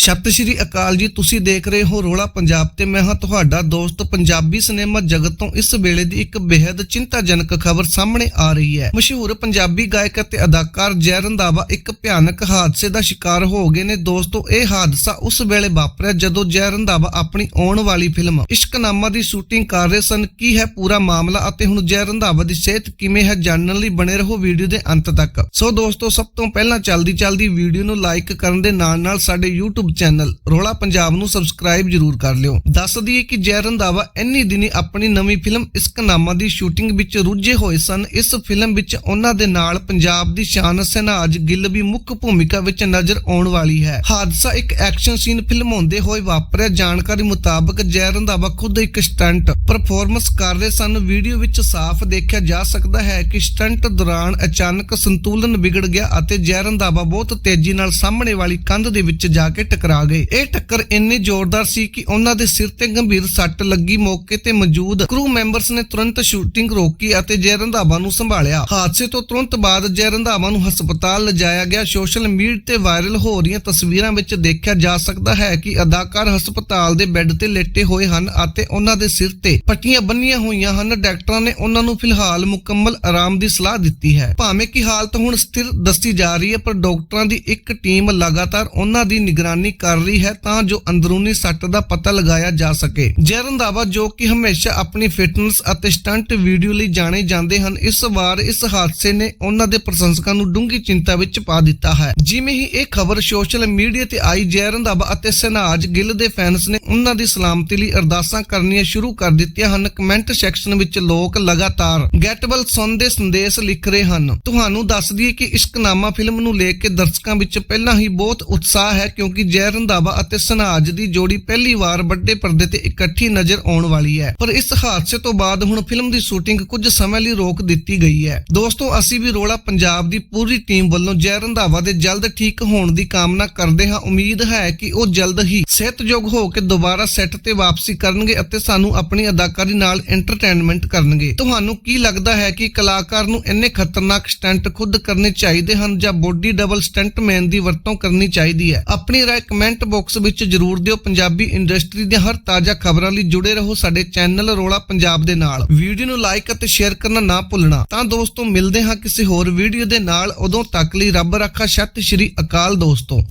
ਸਤਿ ਸ਼੍ਰੀ ਅਕਾਲ ਜੀ, ਤੁਸੀਂ ਦੇਖ ਰਹੇ ਹੋ ਰੋਲਾ ਪੰਜਾਬ ਤੇ। ਮੈਂ ਹਾਂ ਤੁਹਾਡਾ ਦੋਸਤ, ਪੰਜਾਬੀ ਸਿਨੇਮਾ ਜਗਤ ਤੋਂ ਇਸ ਵੇਲੇ ਦੀ ਇੱਕ ਬੇहद ਚਿੰਤਾਜਨਕ ਖਬਰ ਸਾਹਮਣੇ ਆ ਰਹੀ ਹੈ। ਮਸ਼ਹੂਰ ਪੰਜਾਬੀ ਗਾਇਕ ਅਤੇ ਅਦਾਕਾਰ ਜੈ ਰੰਧਾਵਾ ਇੱਕ ਭਿਆਨਕ ਹਾਦਸੇ ਦਾ ਸ਼ਿਕਾਰ ਹੋ ਗਏ ਨੇ। ਦੋਸਤੋ, ਇਹ ਹਾਦਸਾ ਉਸ ਵੇਲੇ ਵਾਪਰਿਆ ਜਦੋਂ ਜੈ ਰੰਧਾਵਾ ਆਪਣੀ ਆਉਣ ਵਾਲੀ ਫਿਲਮ ਇਸ਼ਕਨਾਮਾ ਦੀ ਸ਼ੂਟਿੰਗ ਕਰ ਰਹੇ ਸਨ। ਕੀ ਹੈ ਪੂਰਾ ਮਾਮਲਾ ਅਤੇ ਹੁਣ ਜੈ ਰੰਧਾਵਾ ਦੀ ਸਿਹਤ ਕਿਵੇਂ ਹੈ ਜਾਣਨ ਲਈ ਬਣੇ ਰਹੋ ਵੀਡੀਓ ਦੇ ਅੰਤ ਤੱਕ। ਸੋ ਦੋਸਤੋ, ਸਭ ਤੋਂ ਪਹਿਲਾਂ ਚੱਲਦੀ ਚੱਲਦੀ ਵੀਡੀਓ ਨੂੰ ਲਾਈਕ ਕਰਨ ਦੇ ਨਾਲ ਨਾਲ ਸਾਡੇ YouTube ਚੈਨਲ ਰੋਲਾ ਪੰਜਾਬ ਨੂੰ ਸਬਸਕ੍ਰਾਈਬ ਜਰੂਰ ਕਰ ਲਿਓ। ਦੱਸ ਦਈਏ ਕਿ ਜੈ ਰੰਧਾਵਾ ਇੰਨੀ ਦਿਨੀ ਆਪਣੀ ਨਵੀਂ ਫਿਲਮ ਇਸ਼ਕਨਾਮਾ ਦੀ ਸ਼ੂਟਿੰਗ ਵਿੱਚ ਰੁੱਝੇ ਹੋਏ ਸਨ। ਇਸ ਫਿਲਮ ਵਿੱਚ ਉਹਨਾਂ ਦੇ ਨਾਲ ਪੰਜਾਬ ਦੀ ਸ਼ਾਨ ਸਹਿਨਾਜ ਗਿੱਲ ਵੀ ਮੁੱਖ ਭੂਮਿਕਾ ਵਿੱਚ ਨਜ਼ਰ ਆਉਣ ਵਾਲੀ ਹੈ। ਹਾਦਸਾ ਇੱਕ ਐਕਸ਼ਨ ਸੀਨ ਫਿਲਮਾਉਂਦੇ ਹੋਏ ਵਾਪਰਿਆ। ਜਾਣਕਾਰੀ ਮੁਤਾਬਕ ਜੈ ਰੰਧਾਵਾ ਖੁਦ ਇੱਕ ਸਟੰਟ ਪਰਫਾਰਮੈਂਸ ਕਰ ਰਹੇ ਸਨ। ਵੀਡੀਓ ਵਿੱਚ ਸਾਫ਼ ਦੇਖਿਆ ਜਾ ਸਕਦਾ ਹੈ ਕਿ ਸਟੰਟ ਦੌਰਾਨ ਅਚਾਨਕ ਸੰਤੁਲਨ ਵਿਗੜ ਗਿਆ ਅਤੇ ਜੈ ਰੰਧਾਵਾ ਬਹੁਤ ਤੇਜ਼ੀ ਨਾਲ ਸਾਹਮਣੇ ਵਾਲੀ ਕੰਧ ਦੇ ਵਿੱਚ ਜਾ ਕੇ ਟਕਰਾ ਗਏ। ਇਹ ਟੱਕਰ ਇੰਨੀ ਜ਼ੋਰਦਾਰ ਸੀ ਕਿ ਉਹਨਾਂ ਦੇ ਸਿਰ ਤੇ ਗੰਭੀਰ ਸੱਟ ਲੱਗੀ। ਮੌਕੇ ਤੇ ਮੌਜੂਦ ਕਰੂ ਮੈਂਬਰਸ ਨੇ ਤੁਰੰਤ ਸ਼ੂਟਿੰਗ ਰੋਕੀ ਅਤੇ ਜੈ ਰੰਧਾਵਾ ਨੂੰ ਸੰਭਾਲਿਆ। ਹਾਦਸੇ ਤੋਂ ਤੁਰੰਤ ਬਾਅਦ ਜੈ ਰੰਧਾਵਾ ਨੂੰ ਹਸਪਤਾਲ ਲਿਜਾਇਆ ਗਿਆ। ਸੋਸ਼ਲ ਮੀਡੀਆ ਤੇ ਵਾਇਰਲ ਹੋ ਰਹੀਆਂ ਤਸਵੀਰਾਂ ਵਿੱਚ ਦੇਖਿਆ ਜਾ ਸਕਦਾ ਹੈ ਕਿ ਅਦਾਕਾਰ ਹਸਪਤਾਲ ਦੇ ਬੈੱਡ ਤੇ ਲੇਟੇ ਹੋਏ ਹਨ ਅਤੇ ਉਹਨਾਂ ਦੇ ਸਿਰ ਤੇ ਪੱਟੀਆਂ ਬੰਨੀਆਂ ਹੋਈਆਂ ਹਨ। ਡਾਕਟਰਾਂ ਨੇ ਉਹਨਾਂ ਨੂੰ ਫਿਲਹਾਲ ਮੁਕੰਮਲ ਆਰਾਮ ਦੀ ਸਲਾਹ ਦਿੱਤੀ ਹੈ। ਭਾਵੇਂ ਕਿ ਹਾਲਤ ਹੁਣ ਸਥਿਰ ਦੱਸੀ ਜਾ ਰਹੀ ਹੈ, ਪਰ ਡਾਕਟਰਾਂ ਦੀ ਇੱਕ ਟੀਮ ਲਗਾਤਾਰ ਉਹਨਾਂ ਦੀ ਨਿਗਰਾਨੀ ਕਰ ਰਹੀ ਹੈ ਤਾਂ ਜੋ ਅੰਦਰੂਨੀ ਸੱਟ ਦਾ ਪਤਾ ਲਗਾਇਆ ਜਾ ਸਕੇ। ਜੈ ਰੰਧਾਵਾ ਜੋ ਕਿ ਹਮੇਸ਼ਾ ਆਪਣੀ ਫਿਟਨੈਸ ਅਤੇ ਸਟੰਟ ਵੀਡੀਓ ਲਈ ਜਾਣੇ ਜਾਂਦੇ ਹਨ, ਇਸ ਵਾਰ ਇਸ ਹਾਦਸੇ ਨੇ ਉਹਨਾਂ ਦੇ ਪ੍ਰਸ਼ੰਸਕਾਂ ਨੂੰ ਡੂੰਘੀ ਚਿੰਤਾ ਵਿੱਚ ਪਾ ਦਿੱਤਾ ਹੈ। ਜਿਵੇਂ ਹੀ ਇਹ ਖਬਰ ਸੋਸ਼ਲ ਮੀਡੀਆ ਤੇ ਆਈ ਜੈ ਰੰਧਾਵਾ ਅਤੇ ਸਨਾਜ ਗਿੱਲ ਦੇ ਫੈਨਸ ਨੇ ਉਹਨਾਂ ਦੀ ਸਲਾਮਤੀ ਲਈ ਅਰਦਾਸਾਂ ਕਰਨੀਆਂ ਸ਼ੁਰੂ ਕਰ ਦਿੱਤੀਆਂ ਹਨ। ਕਮੈਂਟ ਸੈਕਸ਼ਨ ਵਿੱਚ ਲੋਕ ਲਗਾਤਾਰ ਗੈਟ ਸੁਣ ਦੇ ਸੰਦੇਸ਼ ਲਿਖ ਰਹੇ ਹਨ। ਤੁਹਾਨੂੰ ਦੱਸ ਦਈਏ ਕਿ ਇਸ਼ਕਨਾਮਾ ਫਿਲਮ ਨੂੰ ਲੈ ਕੇ ਦਰਸ਼ਕਾਂ ਵਿੱਚ ਪਹਿਲਾਂ ਹੀ ਬਹੁਤ ਉਤਸ਼ਾਹ ਹੈ, ਕਿਉਂਕਿ ਜੈ ਜੈ ਰੰਧਾਵਾ ਅਤੇ ਸਨਾਜ ਦੀ ਜੋੜੀ ਪਹਿਲੀ ਵਾਰ ਵੱਡੇ ਪਰਦੇ ਤੇ ਇਕੱਠੀ ਨਜ਼ਰ ਆਉਣ ਵਾਲੀ ਹੈ। ਪਰ ਇਸ ਹਾਦਸੇ ਤੋਂ ਬਾਅਦ ਹੁਣ ਫਿਲਮ ਦੀ ਸ਼ੂਟਿੰਗ ਕੁਝ ਸਮੇਂ ਲਈ ਰੋਕ ਦਿੱਤੀ ਗਈ ਹੈ। ਦੋਸਤੋ, ਅਸੀਂ ਵੀ ਰੋਲਾ ਪੰਜਾਬ ਦੀ ਪੂਰੀ ਟੀਮ ਵੱਲੋਂ ਜੈ ਰੰਧਾਵਾ ਦੇ ਜਲਦ ਠੀਕ ਹੋਣ ਦੀ ਕਾਮਨਾ ਕਰਦੇ ਹਾਂ। ਉਮੀਦ ਹੈ ਕਿ ਉਹ ਜਲਦ ਹੀ ਸਿਹਤਯੋਗ ਹੋ ਕੇ ਦੁਬਾਰਾ ਸੈੱਟ ਤੇ ਵਾਪਸੀ ਕਰਨਗੇ ਅਤੇ ਸਾਨੂੰ ਆਪਣੀ ਅਦਾਕਾਰੀ ਨਾਲ ਐਂਟਰਟੇਨਮੈਂਟ ਕਰਨਗੇ। ਤੁਹਾਨੂੰ ਕੀ ਲੱਗਦਾ ਹੈ ਕਿ ਕਲਾਕਾਰ ਨੂੰ ਇੰਨੇ ਖਤਰਨਾਕ ਸਟੰਟ ਖੁਦ ਕਰਨੇ ਚਾਹੀਦੇ ਹਨ ਜਾਂ ਬੋਡੀ ਡਬਲ ਸਟੰਟਮੈਨ ਦੀ ਵਰਤੋਂ ਕਰਨੀ ਚਾਹੀਦੀ ਹੈ? ਆਪਣੀ ਰਾਏ ਕਮੈਂਟ ਬਾਕਸ ਵਿੱਚ ਜਰੂਰ ਦਿਓ। ਪੰਜਾਬੀ ਇੰਡਸਟਰੀ ਦੀਆਂ ਹਰ ਤਾਜ਼ਾ ਖਬਰਾਂ ਲਈ ਜੁੜੇ ਰਹੋ ਸਾਡੇ ਚੈਨਲ ਰੋਲਾ ਪੰਜਾਬ ਦੇ ਨਾਲ। ਵੀਡੀਓ ਨੂੰ ਲਾਈਕ ਅਤੇ ਸ਼ੇਅਰ ਕਰਨਾ ਨਾ ਭੁੱਲਣਾ। ਤਾਂ ਦੋਸਤੋ, ਮਿਲਦੇ ਹਾਂ ਕਿਸੇ ਹੋਰ ਵੀਡੀਓ ਦੇ ਨਾਲ। ਉਦੋਂ ਤੱਕ ਲਈ ਰੱਬ ਰੱਖਾ, ਸਤਿ ਸ਼੍ਰੀ ਅਕਾਲ ਦੋਸਤੋ।